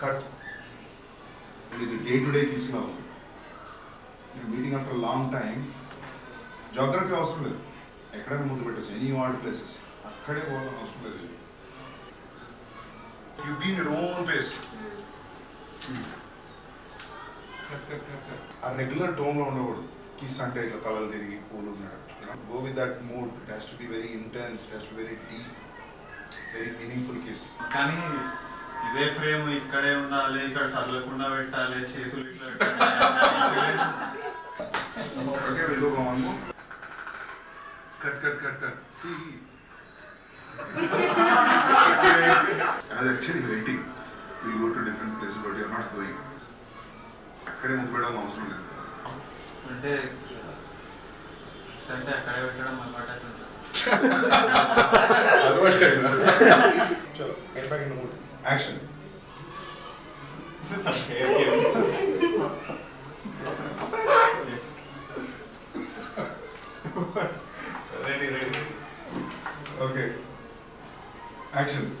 Cut ఇది day to day తీసుకున్నావు meeting after long time geography అవసరం లేదు ఎక్కడైనా ముందు పెట్టచ్చు ఎనీ వాల్డ్ ప్లేసెస్ అక్కడే పోవడం అవసరం లేదు you been your own place ఆ రెగ్యులర్ టోన్లో ఉండకూడదు కిస్ అంటే ఇట్లా కలలు తిరిగి పూలు ఉన్నాడు go with that mood it has to be very intense it has to very deep very meaningful kiss కానీ ఇదే ఫ్రేమ్ ఇక్కడే ఉండాలి ఇక్కడ కదలకుండా పెట్టాలి చేతులు ఇట్లా cut cut cut cut. See. అది actually waiting will go to different place but you're not going అక్కడే అవసరం లేదు. అంటే అంటే అక్కడే పెట్టడం అలవాటు అవుతుంది. సార్ చలో get back in the mood. Action. Ready, ready. Okay. Action.